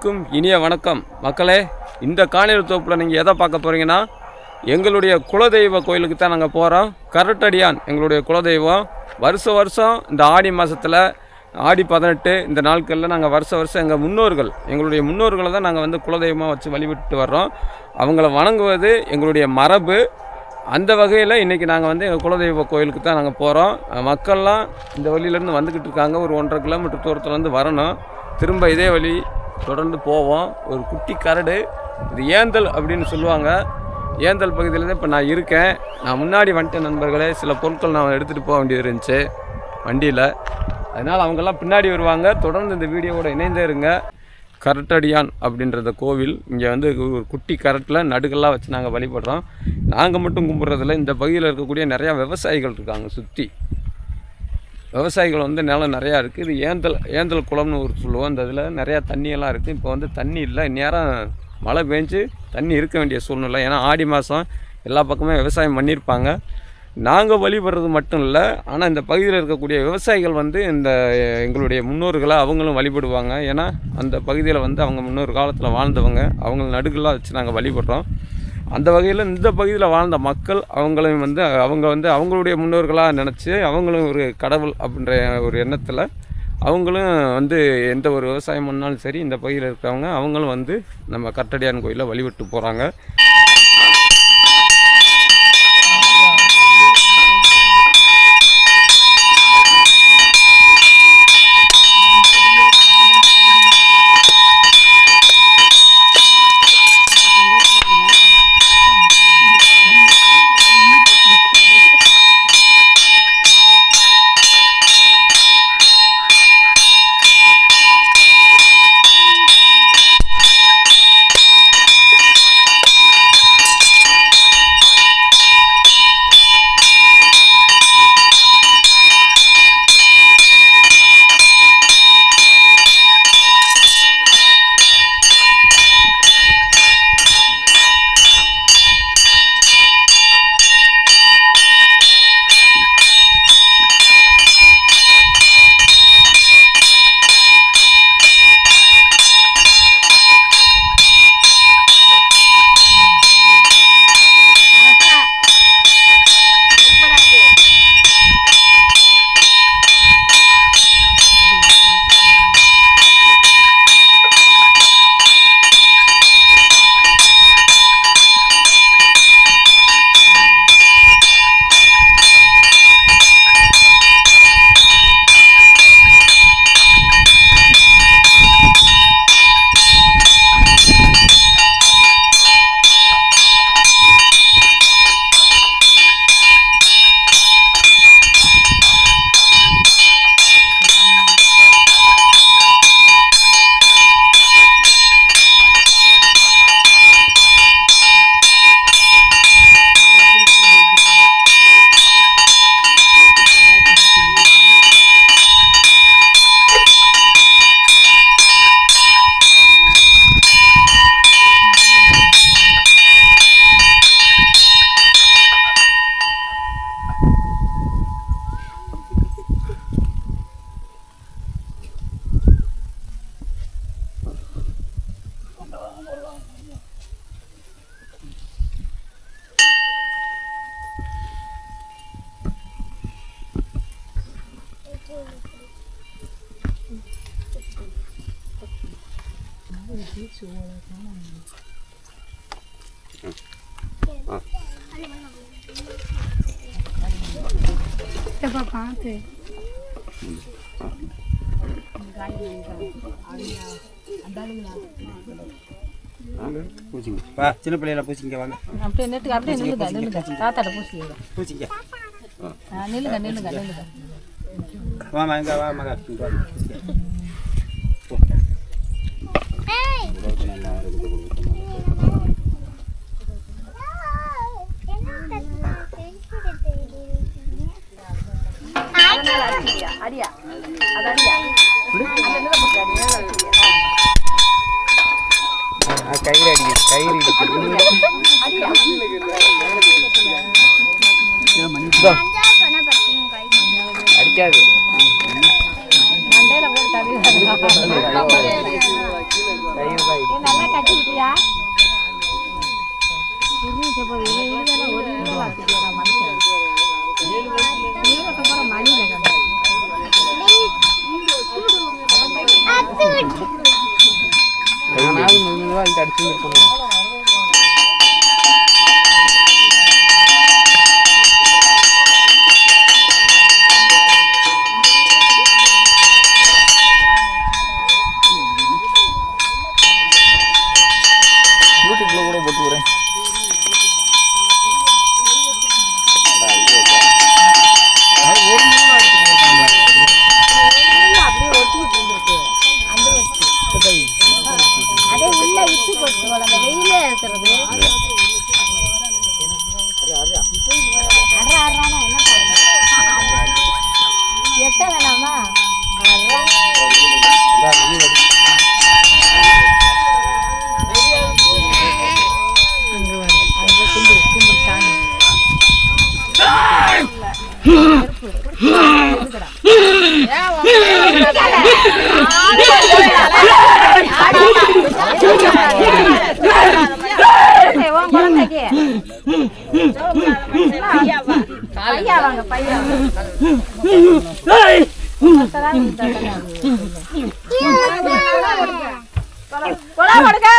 அனைவருக்கும் இனிய வணக்கம். மக்களே இந்த காணொலி தொகுப்பில் நீங்கள் எதை பார்க்க போகிறீங்கன்னா எங்களுடைய குலதெய்வ கோயிலுக்கு தான் நாங்கள் போகிறோம் கரட்டடியான் எங்களுடைய குலதெய்வம். வருஷ வருஷம் இந்த ஆடி மாதத்தில் ஆடி பதினெட்டு இந்த நாட்களில் நாங்கள் வருஷ வருஷம் எங்கள் முன்னோர்கள் எங்களுடைய முன்னோர்களை தான் நாங்கள் வந்து குலதெய்வமாக வச்சு வழிபட்டு வர்றோம். அவங்கள வணங்குவது எங்களுடைய மரபு. அந்த வகையில் இன்றைக்கி நாங்கள் வந்து எங்கள் குலதெய்வ கோயிலுக்கு தான் நாங்கள் போகிறோம் மக்கள்லாம் இந்த வழியிலேருந்து வந்துக்கிட்டு இருக்காங்க. ஒரு ஒன்றரை கிலோமீட்டர் தூரத்துலேருந்து வரணும். திரும்ப இதே வழி தொடர்ந்து போவோம். ஒரு குட்டி கரடு. இது ஏந்தல் அப்படின்னு சொல்லுவாங்க. ஏந்தல் பகுதியில் தான் இப்போ நான் இருக்கேன். நான் முன்னாடி வந்துட்டேன் நண்பர்களே. சில பொருட்கள் நான் எடுத்துகிட்டு போக வேண்டியது இருந்துச்சு. வண்டியில். அதனால் அவங்கெல்லாம் பின்னாடி வருவாங்க. தொடர்ந்து இந்த வீடியோவோட இணைந்தே இருங்க. கரட்டடியான் அப்படின்றத கோவில் இங்கே வந்து ஒரு குட்டி கரட்டில் நடுகெல்லாம் வச்சு நாங்கள் வழிபடுறோம். நாங்கள் மட்டும் கும்பிட்றதில்ல. இந்த பகுதியில் இருக்கக்கூடிய நிறையா விவசாயிகள் இருக்காங்க சுற்றி விவசாயிகள் வந்து நிலம் நிறையா இருக்குது இது ஏந்தல் ஏந்தல் குளம்னு ஒரு சொல்லுவோம். அந்த இதில் நிறையா தண்ணியெல்லாம் இருக்குது இப்போ வந்து தண்ணி இல்லை. இந்நேரம் மழை பெஞ்சு தண்ணி இருக்க வேண்டிய சூழ்நிலை. ஏன்னா ஆடி மாதம் எல்லா பக்கமே விவசாயம் பண்ணியிருப்பாங்க. நாங்கள் வழிபடுறது மட்டும் இல்லை. ஆனால் இந்த பகுதியில் இருக்கக்கூடிய விவசாயிகள் வந்து இந்த எங்களுடைய முன்னோர்களை அவங்களும் வழிபடுவாங்க. ஏன்னா அந்த பகுதியில் வந்து அவங்க முன்னோர் காலத்தில் வாழ்ந்தவங்க. அவங்க நடுகளாக வச்சு நாங்கள் வழிபடுறோம். அந்த வகையில் இந்த பகுதியில் வாழ்ந்த மக்கள் அவங்களையும் வந்து அவங்க வந்து அவங்களுடைய முன்னோர்களாக நினச்சி அவங்களும் ஒரு கடவுள் அப்படின்ற ஒரு எண்ணத்தில் அவங்களும் வந்து எந்த ஒரு விவசாயம் பண்ணாலும் சரி இந்த பகுதியில் இருக்கிறவங்க அவங்களும் வந்து நம்ம கட்டடியான் கோயிலில் வழிபட்டு போகிறாங்க பார்த்து பூச்சிங்க வா சின்ன பிள்ளையில பூச்சிங்க வாங்க அப்படியே நெட்டுக்கு அப்படியே நில்லுங்க நில்லுங்க தாத்தாட்ட பூசிடுங்க பூச்சிங்க நில்லுங்க நில்லுங்க நில்லுங்க வா மகா வா அது அடியா ஆ, கயிறு அடிங்க கயிறு இடிக்குது. இதோ, அடிக்காது மண்டையில போட்டு தள்ளி கயிறு பாத்தியா இருந்துச்சு போய் இது இதுல ஒரு இது வாசிக்கிறா மனுஷன் மணியில கதை മുഴുവൻ അടുത്ത് അടിച്ചു பையா வாங்க பையா கொலா கொடுக்கை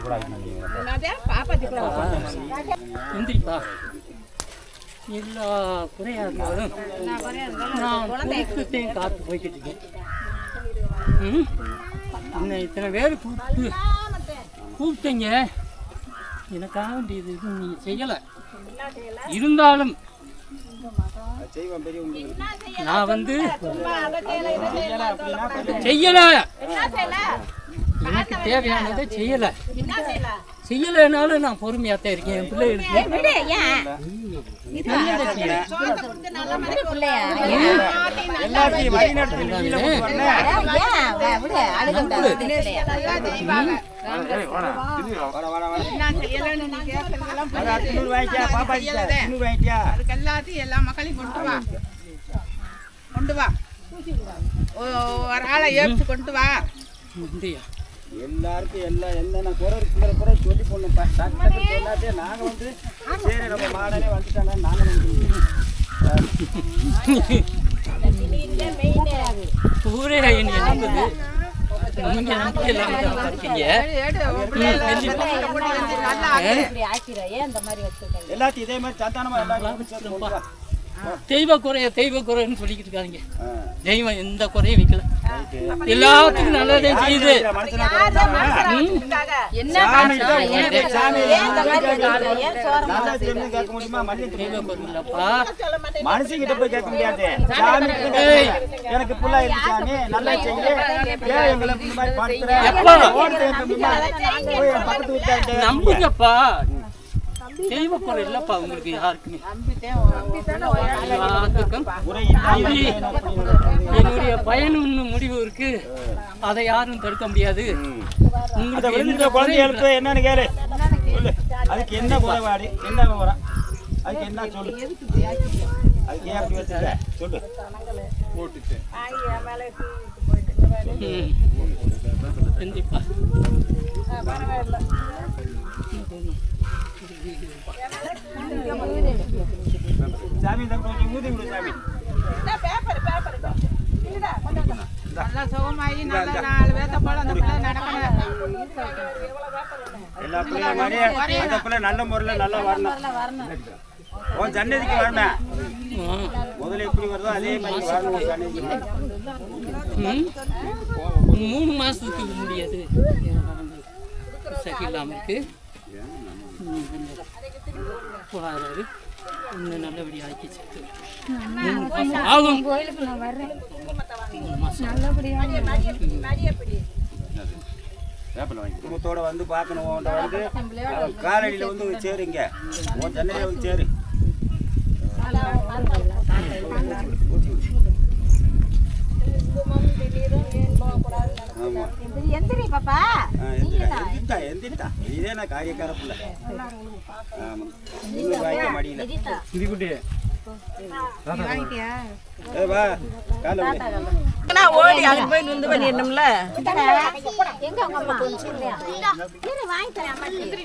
கூட எந்திரிப்பா எல்லா குறையா இருந்தாலும் நான் காத்து போய்கிட்டு இருக்கேன் ம்? இன்னும் இத்தனை பேர் கூப்பிட்டு கூப்பிட்டீங்க எனக்காக வேண்டியது எதுவும் நீ செய்யலை இருந்தாலும் நான் வந்து செய்யல எனக்கு தேவையானதை செய்யல. செய்யலைனாலும் நான் பொறுமையாத்தான் இருக்கேன். என் பிள்ளைகளுக்கு. எல்லாத்தையும் எல்லா மக்களையும் கொண்டு வா. கொண்டு வா. ஒரு ஆளை ஏற்று கொண்டு வா. இந்தியா எல்லாருக்கும் எல்லாம் என்னென்ன குறை இருக்குங்கிற குறை சொல்லி போடணும் ப- டக்கு டக்குன்னு சொல்லாதே நாங்க வந்து சரி நம்ம மாடனே வந்துட்டாங்க நாங்க ஊரே என்னை நம்புது நீங்க நம்பிக்கை இல்லாம இருக்கீங்க வந்து எல்லாத்தையும் இதே மாதிரி எல்லாத்தையும் கொண்டு வா. தெய்வ குறைய தெய்வ குறைன்னு சொல்லிக்கிட்டு இருக்காங்க தெய்வம் எந்த குறையும் வைக்கல. எல்லாத்துக்கும் நல்லதே செய்யுது. மனுஷங்கிட்ட போய் கேட்க முடியாது. எனக்கு புள்ள நல்லா வீட்டுக்காரர்கிட்ட நம்புங்கப்பா. தெய்வ குறை இல்லப்பா உங்களுக்கு யாருக்குமே என்னுடைய பயனுன்னு முடிவு இருக்கு அதை யாரும் தடுக்க முடியாது உங்களுக்கு என்னன்னு கேளு அதுக்கு என்ன குறைபாடு என்ன விவரம் அதுக்கு என்ன சொல்லு அதுக்கு ஏன் அப்படி சொல்லு ம். கண்டிப்பா சாமி இந்த நல்லா சுகமாயி நல்ல நாலு பேர்த்த போல அந்த பிள்ளை நடக்கணும் எல்லா பிள்ளைங்க மாதிரி அந்த பிள்ளை நல்ல முறையில் நல்லா வரணும் உன் சன்னதிக்கு வரணும் முதல்ல எப்படி வருதோ அதே மாதிரி வரணும் சன்னதிக்கு மூணு மாசத்துக்கு முடியாது சரியில்லாம இருக்கு. வராரு இன்னும் நல்லபடியாக ஆக்கி சேர்த்து ஆகும். கோயிலுக்கு நான் வர்றேன். மூணு மாசம் நல்லபடியா வேப்பிலை வாங்கி குடும்பத்தோட வந்து பார்க்கணும் வந்து காலடியில் வந்து சேருங்க உன் சன்னதியில் வந்து சேரு. எந்திரி பாப்பா ஆ, எந்திரிடா, இதே நான் காரியக்கார புள்ள. ஆமா. இன்னும் வாய்க்க ஓடி அங்க போய் நின்று பண்ணிடணும்ல எங்க உங்க அம்மா இரு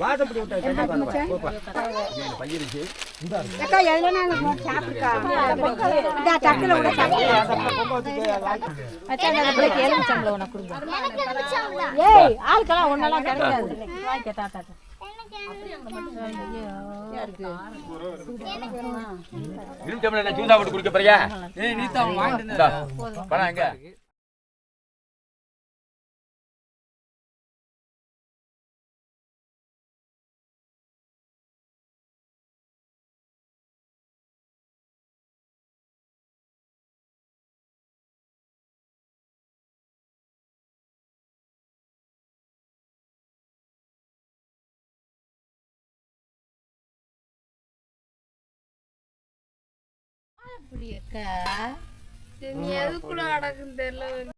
வாசப்படி விட்டு தள்ளி அக்கா சாப்பிட்டுக்கா இந்த அந்த பிள்ளைக்கு எலுமிச்சம்பளம் உனக்கு கொடுங்க. ஏய் ஆளுக்கெல்லாம் ஒன்னெல்லாம் கிடைக்காது வாங்கிக்க தாத்தாட்ட சூதா போட்டு குடிக்க போறியா? ஏய் நீ தான் வாங்கிட்டு பணம் எங்க? அப்படி அக்கா நீ எதுக்குள்ள அடக்குன்னு தெரியல.